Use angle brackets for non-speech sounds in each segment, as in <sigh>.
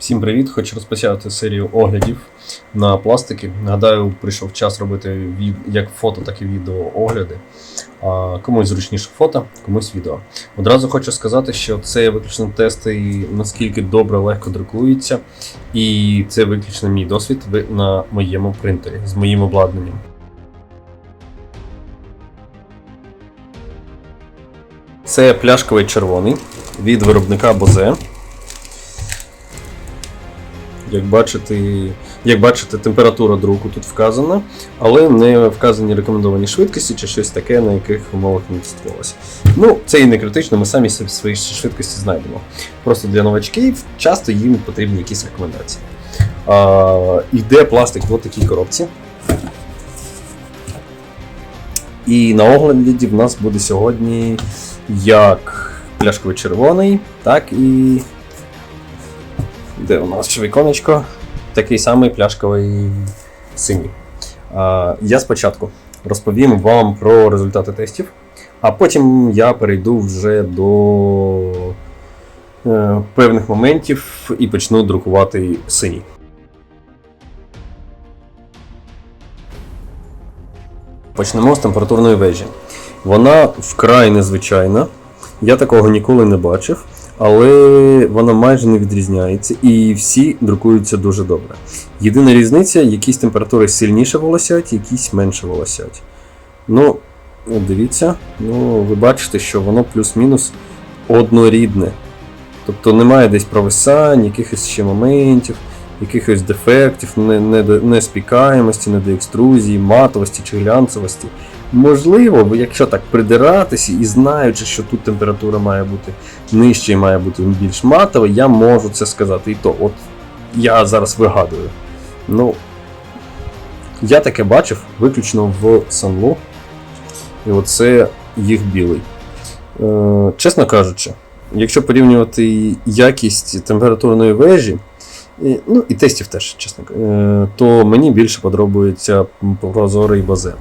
Всім привіт! Хочу розпочати серію оглядів на пластики. Нагадаю, прийшов час робити як фото, так і відео огляди. Комусь зручніше фото, комусь відео. Одразу хочу сказати, що це виключно тести, наскільки добре, легко друкується, і це виключно мій досвід на моєму принтері з моїм обладнанням. Це пляшковий червоний від виробника Бозе. Як бачите, як бачите, температура друку тут вказана, але не вказані рекомендовані швидкості чи щось таке, на яких умовах не тестувалося. Ну, це і не критично, ми самі свої швидкості знайдемо. Просто для новачків часто їм потрібні якісь рекомендації. А, йде пластик в такій коробці. І на огляді в нас буде сьогодні як пляшковий червоний, так і де у нас віконечко? Такий самий пляшковий синій. Я спочатку розповім вам про результати тестів, а потім я перейду вже до е, певних моментів і почну друкувати синій. Почнемо з температурної вежі. Вона вкрай незвичайна. Я такого ніколи не бачив але вона майже не відрізняється, і всі друкуються дуже добре. Єдина різниця, якісь температури сильніше волосять, якісь менше волосять. Ну, дивіться, ну, ви бачите, що воно плюс-мінус однорідне. Тобто немає десь провисань, якихось ще моментів, якихось дефектів, не- не- неспікаємості, недоекструзії, матовості чи глянцевості. Можливо, ви, якщо так придиратися і знаючи, що тут температура має бути нижче і має бути більш матова, я можу це сказати. І то, от я зараз вигадую. Ну, я таке бачив виключно в Санлу. І оце їх білий. Е, чесно кажучи, якщо порівнювати якість температурної вежі, ну і тестів теж, чесно, е, то мені більше подобається прозорий базе.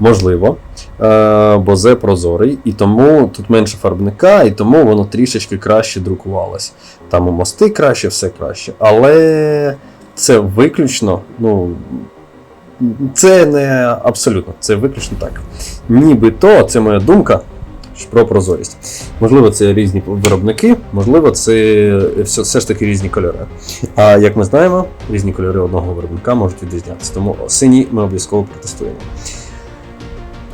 Можливо, е, бозе прозорий, і тому тут менше фарбника, і тому воно трішечки краще друкувалось. Там і мости краще, все краще. Але це виключно, ну. Це не абсолютно, це виключно так. Нібито, це моя думка про прозорість. Можливо, це різні виробники, можливо, це все, все ж таки різні кольори. А як ми знаємо, різні кольори одного виробника можуть відрізнятися. Тому синій ми обов'язково протестуємо.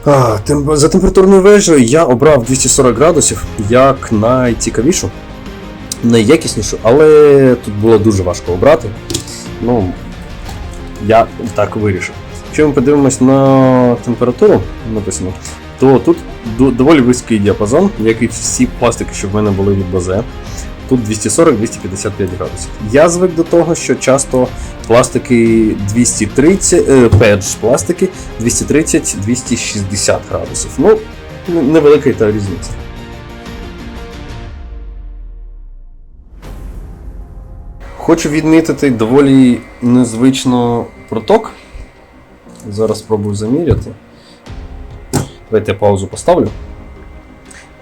А, тем- за температурною вежею я обрав 240 градусів як найцікавішу, найякіснішу, але тут було дуже важко обрати. Ну, я так вирішив. Якщо ми подивимось на температуру, написано, то тут доволі вузький діапазон, як і всі пластики, що в мене були від базе. Тут 240-255 градусів. Я звик до того, що часто пластики 230, е, педж пластики 230-260 градусів. Ну, невелика та різниця. Хочу відмітити доволі незвично проток. Зараз спробую заміряти. Давайте я паузу поставлю.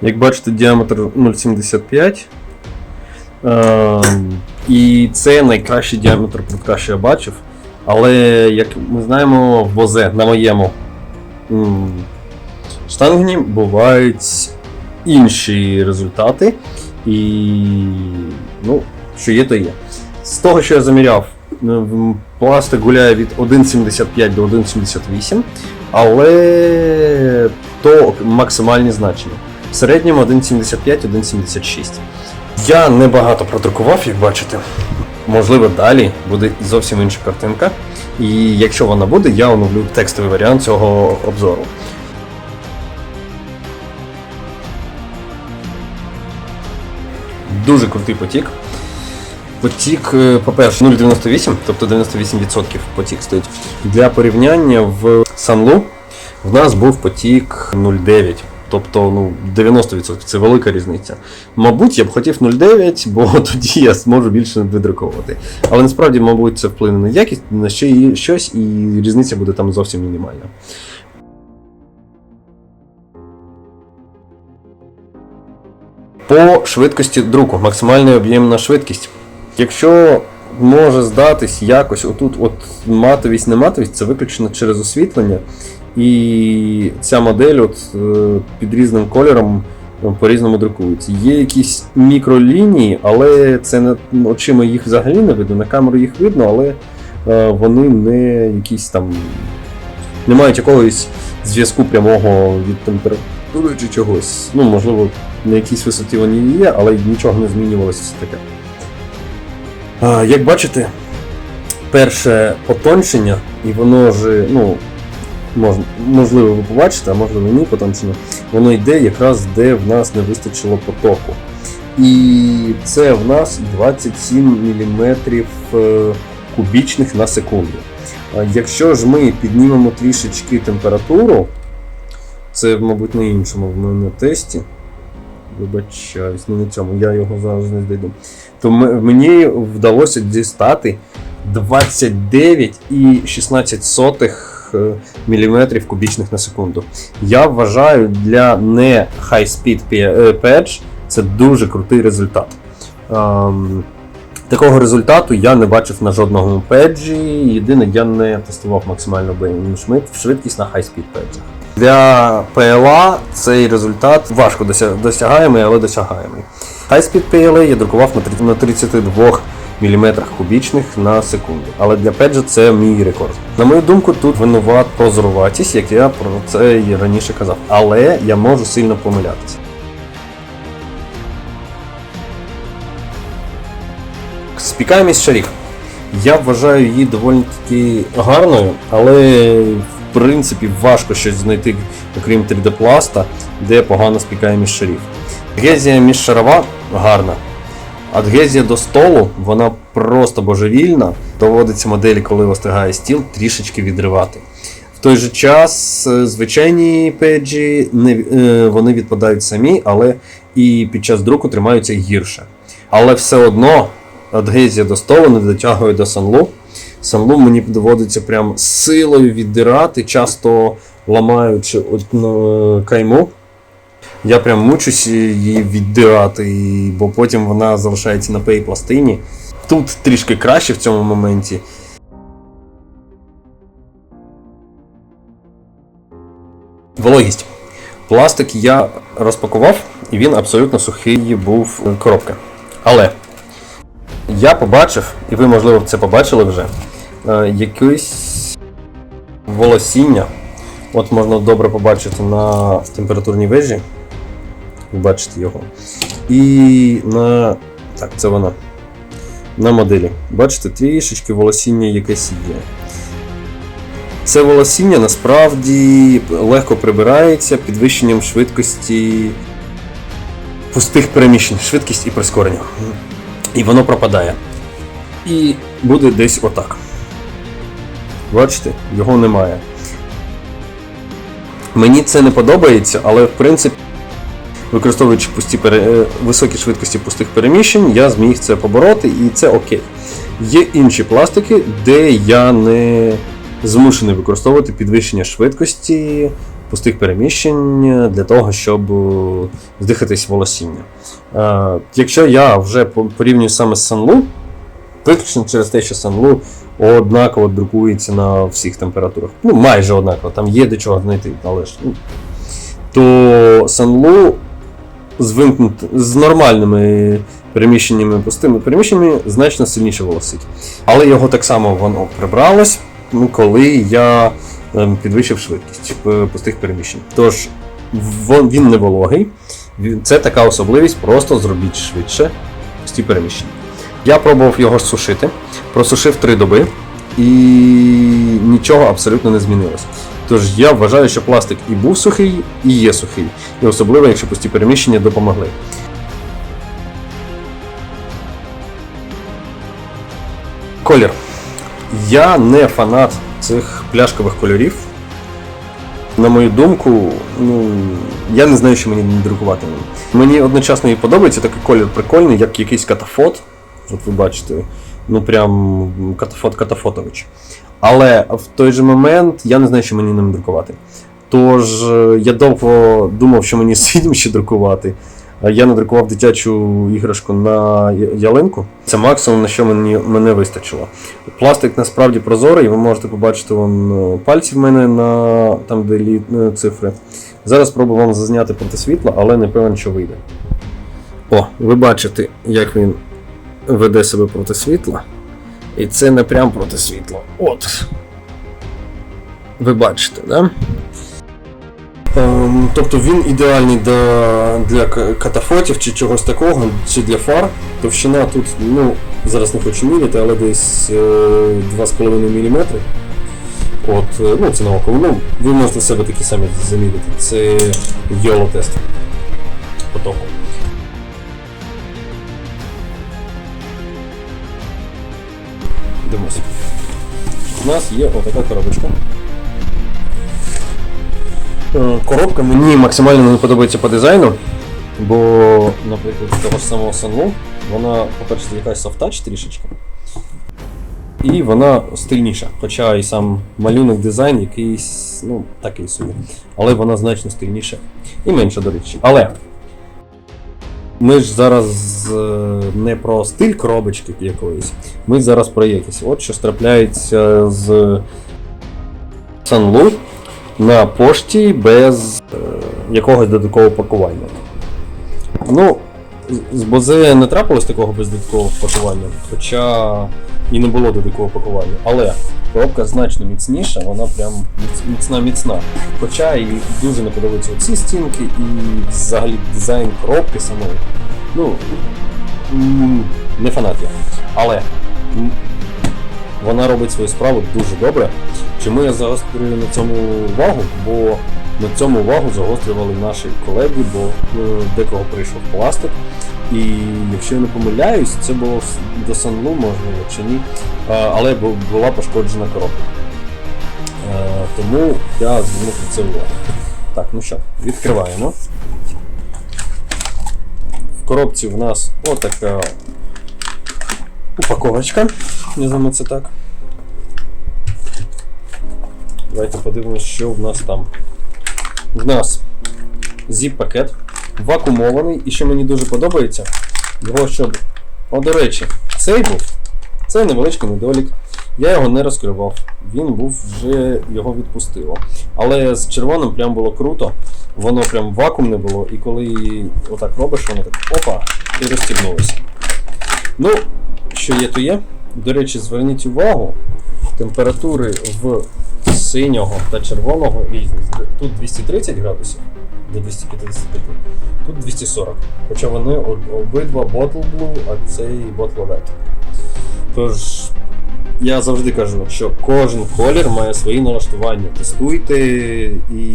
Як бачите, діаметр 0,75. Ем, і це найкращий діаметр протка, що я бачив. Але, як ми знаємо, в Бозе на моєму м, штангені бувають інші результати. І ну, що є, то є. З того, що я заміряв, пластик гуляє від 1,75 до 1,78, але то максимальні значення. В середньому 1,75-1,76. Я небагато продрукував, як бачите. Можливо, далі буде зовсім інша картинка. І якщо вона буде, я оновлю текстовий варіант цього обзору. Дуже крутий потік. Потік, е, по-перше, 0,98, тобто 98% потік стоїть. Для порівняння в Санлу в нас був потік 0,9. Тобто ну, 90% це велика різниця. Мабуть, я б хотів 0,9, бо <laughs> тоді я зможу більше видруковувати. Але насправді, мабуть, це вплине на якість, на ще і щось, і різниця буде там зовсім мінімальна. По швидкості друку, максимальна об'ємна швидкість. Якщо може здатись якось, отут от матовість, не матовість, це виключно через освітлення. І ця модель от, е, під різним кольором е, по-різному друкується. Є якісь мікролінії, але це не очима їх взагалі не видно. На камеру їх видно, але е, вони не якісь там. не мають якогось зв'язку прямого від температури чи чогось. Ну, можливо, на якійсь висоті вони є, але нічого не змінювалося все таке. Як бачите, перше потончення, і воно ж, ну, можливо, ви побачите, а можливо ні, потончення, воно йде якраз де в нас не вистачило потоку. І це в нас 27 мм кубічних на секунду. Якщо ж ми піднімемо трішечки температуру, це, мабуть, на іншому в мене тесті. Вибачаюсь, не цьому, я його зараз не знайду. То мені вдалося дістати 29,16 мм кубічних на секунду. Я вважаю для не high speed patch це дуже крутий результат. Ем, Такого результату я не бачив на жодному педжі. Єдине, я не тестував максимально швидкість на high-speed педжах. Для PLA цей результат важко дося- досягаємий, але досягаємий. High-speed PLA я друкував на 32 мм кубічних на секунду. Але для педжа це мій рекорд. На мою думку, тут винуват прозоруватість, як я про це і раніше казав. Але я можу сильно помилятися. Спікаємість шарів. Я вважаю її доволі таки гарною, але принципі важко щось знайти, окрім 3D пласта, де погано спікаємість шарів. Адгезія міжшарова гарна. Адгезія до столу, вона просто божевільна. Доводиться моделі, коли остигає стіл, трішечки відривати. В той же час е, звичайні педжі не, е, вони відпадають самі, але і під час друку тримаються гірше. Але все одно адгезія до столу не дотягує до санлу. Санлу мені доводиться прям силою віддирати, часто ламаючи одну кайму. Я прям мучусь її віддирати, бо потім вона залишається на пей пластині. Тут трішки краще в цьому моменті. Вологість. Пластик я розпакував, і він абсолютно сухий був е, коробка. Але я побачив, і ви, можливо, це побачили вже, е, якесь волосіння. От можна добре побачити на температурній вежі. Ви бачите його. І на. Так, це вона. На моделі. Бачите, трішечки волосіння якесь є. Це волосіння насправді легко прибирається підвищенням швидкості пустих переміщень, швидкість і прискорення. І воно пропадає. І буде десь отак. Бачите, його немає. Мені це не подобається, але в принципі, використовуючи пусті пере... е, високі швидкості пустих переміщень, я зміг це побороти, і це окей. Є інші пластики, де я не змушений використовувати підвищення швидкості пустих переміщень для того, щоб е, здихатись волосіння. Е, Якщо я вже порівнюю саме з Санлу, виключно через те, що Санлу однаково друкується на всіх температурах. Ну, майже однаково, там є до чого знайти, але ж. Ну, то Санлу з, вимкнут... з нормальними переміщеннями, пустими переміщеннями значно сильніше волосить. Але його так само воно прибралось, ну, коли я підвищив швидкість е, пустих переміщень. Тож він не вологий. Це така особливість, просто зробіть швидше пусті переміщення. Я пробував його сушити, просушив три доби і нічого абсолютно не змінилось. Тож я вважаю, що пластик і був сухий, і є сухий. І особливо, якщо пусті переміщення допомогли. Колір. Я не фанат цих пляшкових кольорів. На мою думку, ну, я не знаю, що мені друкувати. Мені одночасно і подобається такий колір прикольний, як якийсь катафот. От ви бачите, ну прям катафот Катафотович. Але в той же момент я не знаю, що мені ним друкувати. Тож е, я довго думав, що мені <laughs> синім ще друкувати. Я надрукував дитячу іграшку на ялинку. Це максимум, на що мені мене вистачило. Пластик насправді прозорий, ви можете побачити вон е, пальці в мене на там, де лі, е, цифри. Зараз спробую вам зазняти проти світла, але не певен, що вийде. О, ви бачите, як він веде себе проти світла. І це не прям проти світла. От. Ви бачите, да? Ем, тобто він ідеальний для, катафотів чи чогось такого, чи для фар. Товщина тут, ну, зараз не хочу міряти, але десь е, 2,5 мм. От, е, ну, це на око. Ну, ви можете себе такі самі заміряти. Це YOLO тест потоку. Дивимося. У нас є отака коробочка. Е, Коробка мені максимально не подобається по дизайну, бо, наприклад, того ж самого Sunlow, вона, по-перше, якась софтач трішечки. І вона стильніша. Хоча і сам малюнок дизайн якийсь, ну, такий собі. Але вона значно стильніша. І менша, до речі. Але ми ж зараз е, не про стиль коробочки якоїсь, ми зараз про якість. От що трапляється з Sunlow на пошті без е, якогось додаткового пакування. Ну, з- Бозе не трапилось такого без додаткового пакування, хоча і не було додаткового пакування. Але коробка значно міцніша, вона прям міцна міцна. Хоча і дуже не подобаються ці стінки і взагалі дизайн коробки самої. Ну, не фанат я. Але вона робить свою справу дуже добре. Чому я загострюю на цьому увагу? Бо на цьому увагу загострювали наші колеги, бо е, декого прийшов пластик. І якщо я не помиляюсь, це було до Санлу, можливо, чи ні. Але була пошкоджена коробка. Е, Тому я звернув на це увагу. Так, ну що, відкриваємо. В коробці в нас отака упаковочка, називаємо це так. Давайте подивимось, що в нас там. В нас zip-пакет, вакуумований, і що мені дуже подобається, його щоб. О, до речі, цей був. Це невеличкий недолік. Я його не розкривав. Він був вже його відпустило. Але з червоним прям було круто. Воно прям вакуумне було, і коли отак робиш, воно так опа, і розстібнулося. Ну, що є, то є. До речі, зверніть увагу, температури в синього та червоного різні. Тут 230 градусів до 255, тут 240. Хоча вони обидва Bottle Blue, а цей Bottle Red. Тож, я завжди кажу, що кожен колір має свої налаштування. Тестуйте і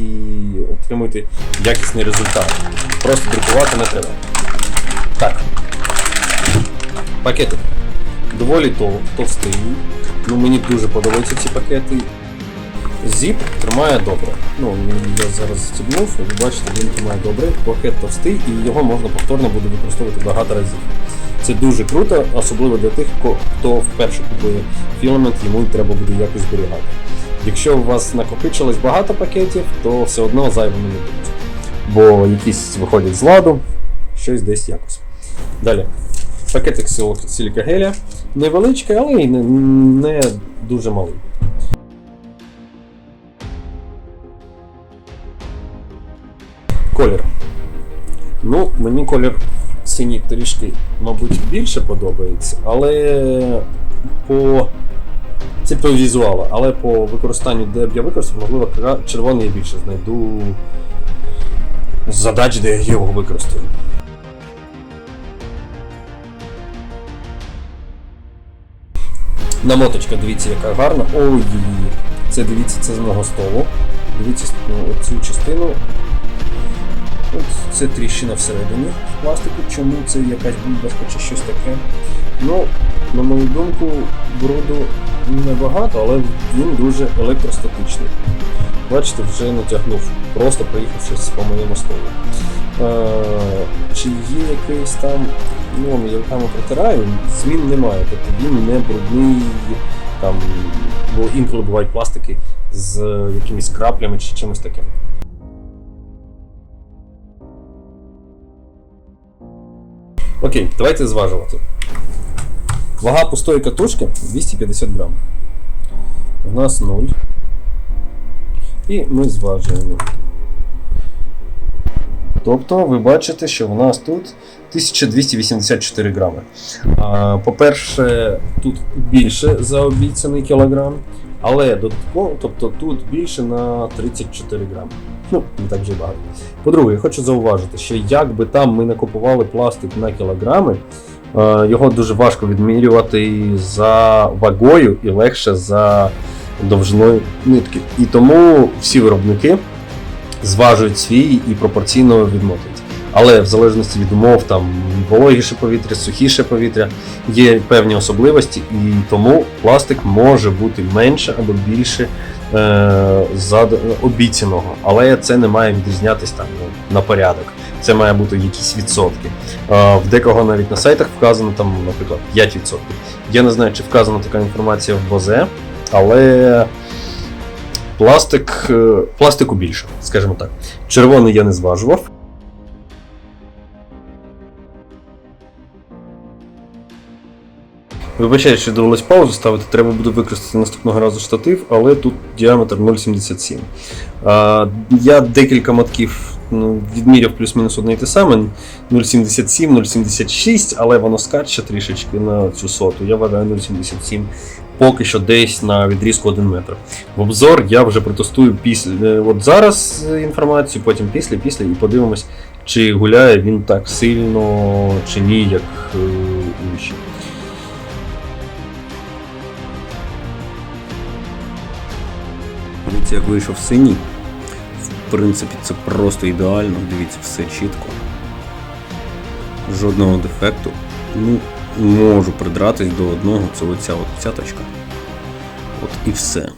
отримуйте якісний результат. Просто друкувати не треба. Так. Пакетик. Доволі товстий. Ну, мені дуже подобаються ці пакети. Зіп тримає добре. Ну, я зараз застібнув, і ви бачите, він тримає добре. Пакет товстий і його можна повторно буде використовувати багато разів. Це дуже круто, особливо для тих, хто вперше купує філамент, йому треба буде якось зберігати. Якщо у вас накопичилось багато пакетів, то все одно зайвими не будуть. Бо якісь виходять з ладу, щось десь якось. Далі. Пакетик сил- силікагеля. Невеличкий, але й не, не дуже малий. Колір. Ну, мені колір синій трішки, мабуть, більше подобається, але по. Це по візуалу, але по використанню, де б я використав, можливо, червоний я більше знайду задач, де я його використаю. Намоточка, дивіться, яка гарна. Ой, це дивіться, це з мого столу. Дивіться ну, оцю частину. От це тріщина всередині пластику. Чому це якась бульбашка чи щось таке? Ну, на мою думку, бруду небагато, але він дуже електростатичний. Бачите, вже натягнув, просто проїхавшись по моєму столу. Е, чи є якийсь там, ну, я руками протираю, змін немає. Тобто він не брудний, там, бо інколи бувають пластики з якимись краплями чи чимось таким. Окей, давайте зважувати. Вага пустої катушки 250 грам. У нас 0. І ми зважуємо. Тобто ви бачите, що в нас тут 1284 грами. По-перше, тут більше за обіцяний кілограм, але додатково, тобто тут більше на 34 грами. Ну, не так вже багато. По-друге, я хочу зауважити, що як би там ми не купували пластик на кілограми, е, його дуже важко відмірювати за вагою і легше за довжиною нитки. І тому всі виробники зважують свій і пропорційно відмотують. Але в залежності від умов, там вологіше повітря, сухіше повітря, є певні особливості, і тому пластик може бути менше або більше е, зад... обіцяного. Але це не має відрізнятись там ну, на порядок. Це має бути якісь відсотки. Е, в декого навіть на сайтах вказано там, наприклад, 5%. Я не знаю, чи вказана така інформація в Бозе, але пластик, е, пластику більше, скажімо так. Червоний я не зважував. Вибачаю, що довелось паузу ставити, треба буде використати наступного разу штатив, але тут діаметр 0,77. А, я декілька мотків ну, відміряв плюс-мінус одне і те саме. 0,77, 0,76, але воно скаче трішечки на цю соту. Я вважаю 0,77. Поки що десь на відрізку 1 метр. В обзор я вже протестую після е, от зараз е, інформацію, потім після, після і подивимось, чи гуляє він так сильно чи ні, як е, інші. Дивіться, як вийшов синій. В принципі, це просто ідеально. Дивіться, все чітко. Жодного дефекту. Ну, можу придратись до одного, це оця от цяточка. От і все.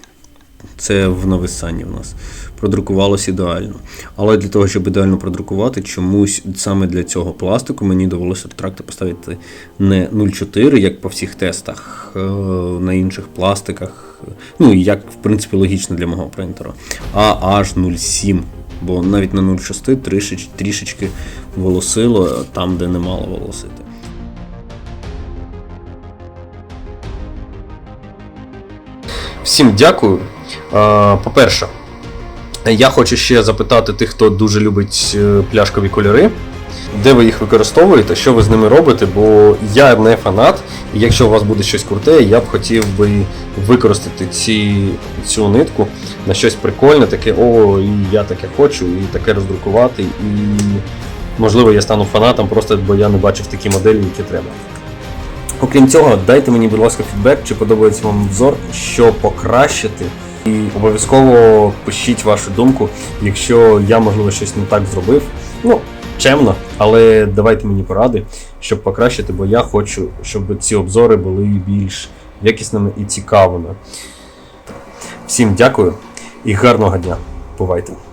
Це в нависанні в нас. Продрукувалось ідеально. Але для того, щоб ідеально продрукувати, чомусь саме для цього пластику мені довелося тракти поставити не 0,4, як по всіх тестах, е, на інших пластиках. Ну, як, в принципі, логічно для мого принтера, а аж 0,7. Бо навіть на 0,6 трішеч, трішечки волосило там, де не мало волосити. Всім дякую. Е, По-перше, я хочу ще запитати тих, хто дуже любить е, пляшкові кольори. Де ви їх використовуєте, що ви з ними робите? Бо я не фанат, і якщо у вас буде щось круте, я б хотів би використати ці, цю нитку на щось прикольне, таке, о, і я таке хочу, і таке роздрукувати, і можливо я стану фанатом, просто бо я не бачив такі моделі, які треба. Окрім цього, дайте мені, будь ласка, фідбек, чи подобається вам обзор, що покращити. І обов'язково пишіть вашу думку, якщо я, можливо, щось не так зробив. Ну, чемно, але давайте мені поради, щоб покращити, бо я хочу, щоб ці обзори були більш якісними і цікавими. Всім дякую і гарного дня. Бувайте!